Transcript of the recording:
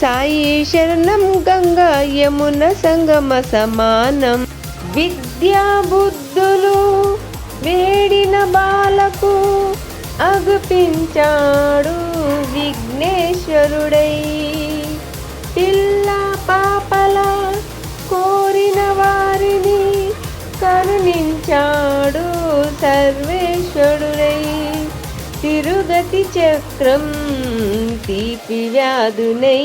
సాయి శరణం గంగా యమున సంగమ సమానం. విద్యా బుద్ధులు వేడిన బాలకు అగుపించాడు విఘ్నేశ్వరుడై. పిల్ల పాపల కోరిన వారిని కరుణించాడు సర్వేశ్వరుడై. తిరుగతి చక్రం తీపి వ్యాధునై